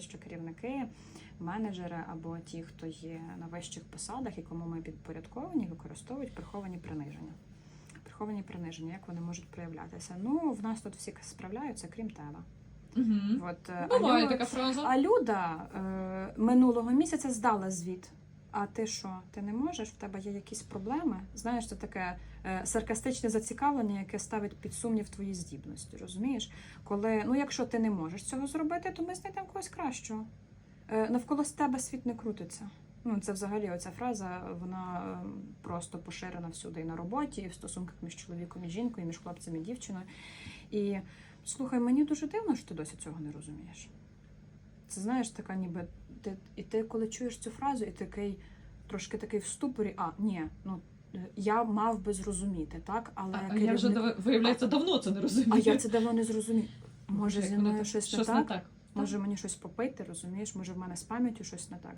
що керівники, менеджери або ті, хто є на вищих посадах і кому ми підпорядковані, використовують приховані приниження. Приховані приниження, як вони можуть проявлятися? Ну, в нас тут всі справляються, крім тебе. Угу. От, е, Буває Алю- така фраза. а Люда е, минулого місяця здала звіт. А ти що? Ти не можеш? В тебе є якісь проблеми? Знаєш, це таке е, саркастичне зацікавлення, яке ставить під сумнів твої здібності. Розумієш? Коли ну, якщо ти не можеш цього зробити, то ми знайдемо когось кращого. Е, навколо з тебе світ не крутиться. Ну, це взагалі оця фраза, вона е, просто поширена всюди і на роботі, і в стосунках між чоловіком і жінкою, і між хлопцем і дівчиною. І слухай, мені дуже дивно, що ти досі цього не розумієш. Це знаєш, така ніби ти, і ти коли чуєш цю фразу, і такий трошки такий в ступорі, а ні, ну е, я мав би зрозуміти, так? Але А я вже керівник- виявляється давно це не розумію. а я це давно не зрозумів. Може, зі мною щось, щось не так? не так. Може мені щось попити, розумієш? Може в мене з пам'яттю щось не так.